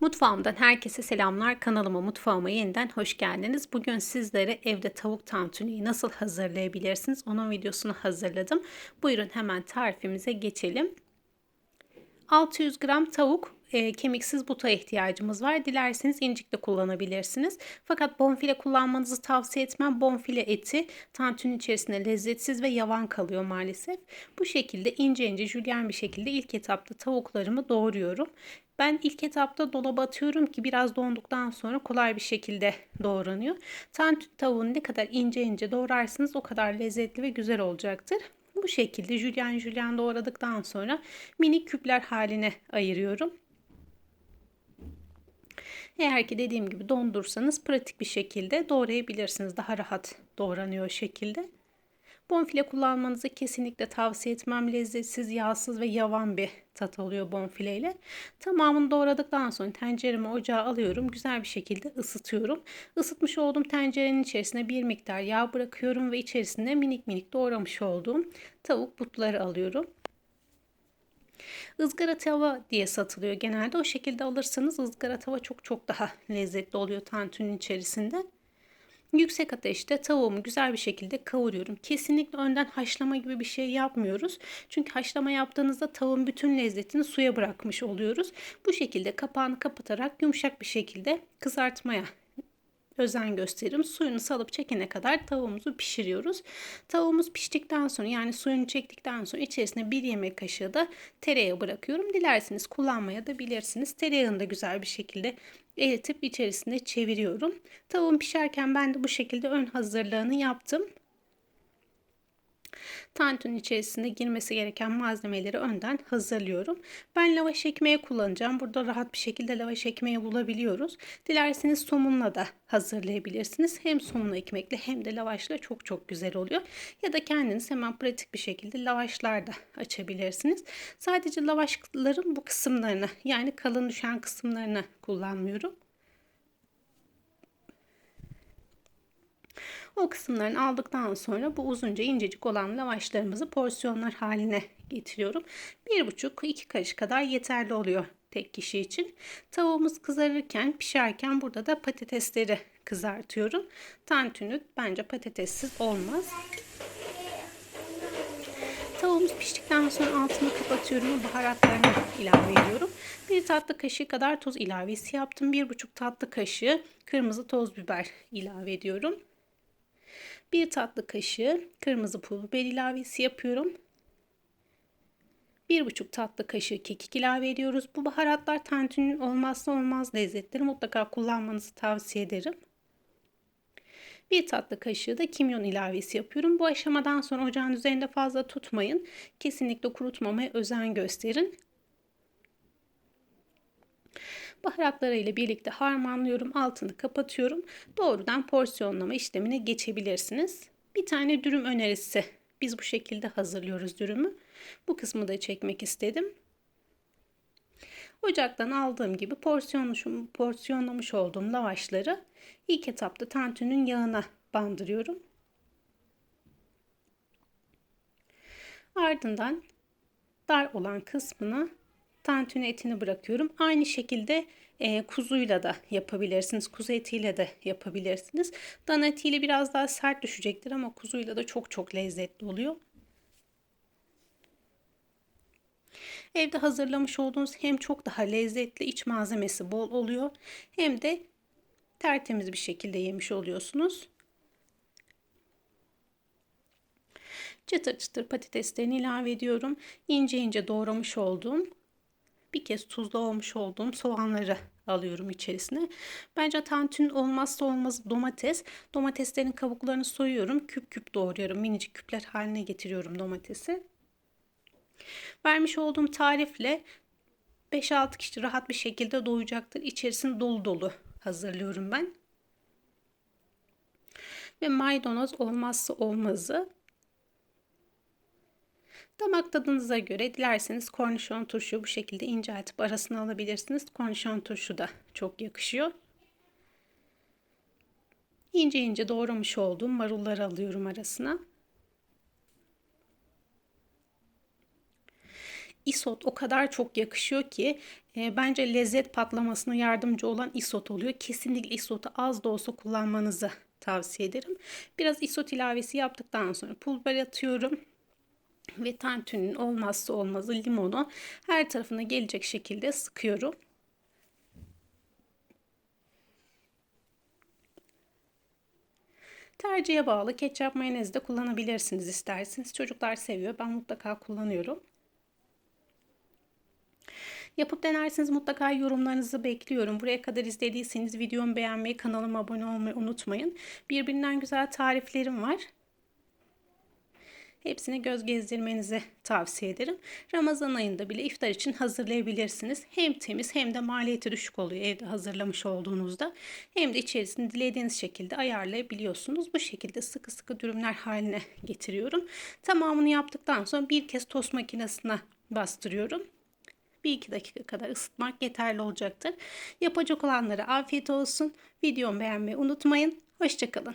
Mutfağımdan herkese selamlar. Kanalıma mutfağıma yeniden hoş geldiniz. Bugün sizlere evde tavuk tantuniyi nasıl hazırlayabilirsiniz onun videosunu hazırladım. Buyurun hemen tarifimize geçelim. 600 gram tavuk, e, kemiksiz buta ihtiyacımız var. Dilerseniz incik de kullanabilirsiniz. Fakat bonfile kullanmanızı tavsiye etmem. Bonfile eti tantuni içerisinde lezzetsiz ve yavan kalıyor maalesef. Bu şekilde ince ince jülyen bir şekilde ilk etapta tavuklarımı doğruyorum. Ben ilk etapta dolaba atıyorum ki biraz donduktan sonra kolay bir şekilde doğranıyor. Tantuni tavuğunu ne kadar ince ince doğrarsınız o kadar lezzetli ve güzel olacaktır. Bu şekilde jülyen jülyen doğradıktan sonra minik küpler haline ayırıyorum. Eğer ki dediğim gibi dondursanız pratik bir şekilde doğrayabilirsiniz. Daha rahat doğranıyor şekilde. Bonfile kullanmanızı kesinlikle tavsiye etmem. Lezzetsiz, yağsız ve yavan bir tat oluyor bonfile ile. Tamamını doğradıktan sonra tenceremi ocağa alıyorum. Güzel bir şekilde ısıtıyorum. Isıtmış olduğum tencerenin içerisine bir miktar yağ bırakıyorum ve içerisine minik minik doğramış olduğum tavuk butları alıyorum. Izgara tava diye satılıyor genelde. O şekilde alırsanız ızgara tava çok çok daha lezzetli oluyor tantuninin içerisinde. Yüksek ateşte tavuğumu güzel bir şekilde kavuruyorum. Kesinlikle önden haşlama gibi bir şey yapmıyoruz. Çünkü haşlama yaptığınızda tavuğun bütün lezzetini suya bırakmış oluyoruz. Bu şekilde kapağını kapatarak yumuşak bir şekilde kızartmaya özen gösteririm. Suyunu salıp çekene kadar tavuğumuzu pişiriyoruz. Tavuğumuz piştikten sonra yani suyunu çektikten sonra içerisine bir yemek kaşığı da tereyağı bırakıyorum. Dilerseniz kullanmaya da bilirsiniz. Tereyağını da güzel bir şekilde eritip içerisinde çeviriyorum. Tavuğum pişerken ben de bu şekilde ön hazırlığını yaptım. Tantunun içerisinde girmesi gereken malzemeleri önden hazırlıyorum. Ben lavaş ekmeği kullanacağım. Burada rahat bir şekilde lavaş ekmeği bulabiliyoruz. Dilerseniz somunla da hazırlayabilirsiniz. Hem somun ekmekle hem de lavaşla çok çok güzel oluyor. Ya da kendiniz hemen pratik bir şekilde lavaşlar da açabilirsiniz. Sadece lavaşların bu kısımlarını yani kalın düşen kısımlarını kullanmıyorum. O kısımlarını aldıktan sonra bu uzunca incecik olan lavaşlarımızı porsiyonlar haline getiriyorum. 1,5-2 kaşık kadar yeterli oluyor tek kişi için. Tavuğumuz kızarırken, pişerken burada da patatesleri kızartıyorum. Tantuni bence patatessiz olmaz. Tavuğumuz piştikten sonra altını kapatıyorum ve baharatlarını ilave ediyorum. Bir tatlı kaşığı kadar tuz ilavesi yaptım. Bir buçuk tatlı kaşığı kırmızı toz biber ilave ediyorum. 1 tatlı kaşığı kırmızı pul biber ilavesi yapıyorum. 1,5 tatlı kaşığı kekik ilave ediyoruz. Bu baharatlar tantuninin olmazsa olmaz lezzetleri. Mutlaka kullanmanızı tavsiye ederim. 1 tatlı kaşığı da kimyon ilavesi yapıyorum. Bu aşamadan sonra ocağın üzerinde fazla tutmayın. Kesinlikle kurutmamaya özen gösterin. Baharatlarıyla birlikte harmanlıyorum. Altını kapatıyorum. Doğrudan porsiyonlama işlemine geçebilirsiniz. Bir tane dürüm önerisi. Biz bu şekilde hazırlıyoruz dürümü. Bu kısmı da çekmek istedim. Ocaktan aldığım gibi porsiyonlamış olduğum lavaşları ilk etapta tantünün yağına bandırıyorum. Ardından dar olan kısmına tantuni etini bırakıyorum. Aynı şekilde e, kuzuyla da yapabilirsiniz. Kuzu etiyle de yapabilirsiniz. Dana etiyle biraz daha sert düşecektir ama kuzuyla da çok çok lezzetli oluyor. Evde hazırlamış olduğunuz hem çok daha lezzetli iç malzemesi bol oluyor hem de tertemiz bir şekilde yemiş oluyorsunuz. Çıtır çıtır patateslerini ilave ediyorum. İnce ince doğramış olduğum bir kez tuzlu olmuş olduğum soğanları alıyorum içerisine. Bence tantuni olmazsa olmaz domates. Domateslerin kabuklarını soyuyorum. Küp küp doğruyorum. Minicik küpler haline getiriyorum domatesi. Vermiş olduğum tarifle 5-6 kişi rahat bir şekilde doyacaktır. İçerisini dolu dolu hazırlıyorum ben. Ve maydanoz olmazsa olmazı Damak tadınıza göre dilerseniz kornişon turşu bu şekilde inceltip arasına alabilirsiniz. Kornişon turşu da çok yakışıyor. İnce ince doğramış olduğum marulları alıyorum arasına. Isot o kadar çok yakışıyor ki E, bence lezzet patlamasına yardımcı olan isot oluyor. Kesinlikle isotu az da olsa kullanmanızı tavsiye ederim. Biraz isot ilavesi yaptıktan sonra pul atıyorum. Ve tantuni'nin olmazsa olmazı limonu her tarafına gelecek şekilde sıkıyorum. Tercihe bağlı ketçap mayonez de kullanabilirsiniz isterseniz. Çocuklar seviyor. Ben mutlaka kullanıyorum. Yapıp denerseniz mutlaka yorumlarınızı bekliyorum. Buraya kadar izlediyseniz videomu beğenmeyi, kanalıma abone olmayı unutmayın. Birbirinden güzel tariflerim var. Hepsini göz gezdirmenizi tavsiye ederim. Ramazan ayında bile iftar için hazırlayabilirsiniz. Hem temiz hem de maliyeti düşük oluyor evde hazırlamış olduğunuzda. Hem de içerisini dilediğiniz şekilde ayarlayabiliyorsunuz. Bu şekilde sıkı sıkı dürümler haline getiriyorum. Tamamını yaptıktan sonra bir kez tost makinesine bastırıyorum. Bir iki dakika kadar ısıtmak yeterli olacaktır. Yapacak olanlara afiyet olsun. Videomu beğenmeyi unutmayın. Hoşçakalın.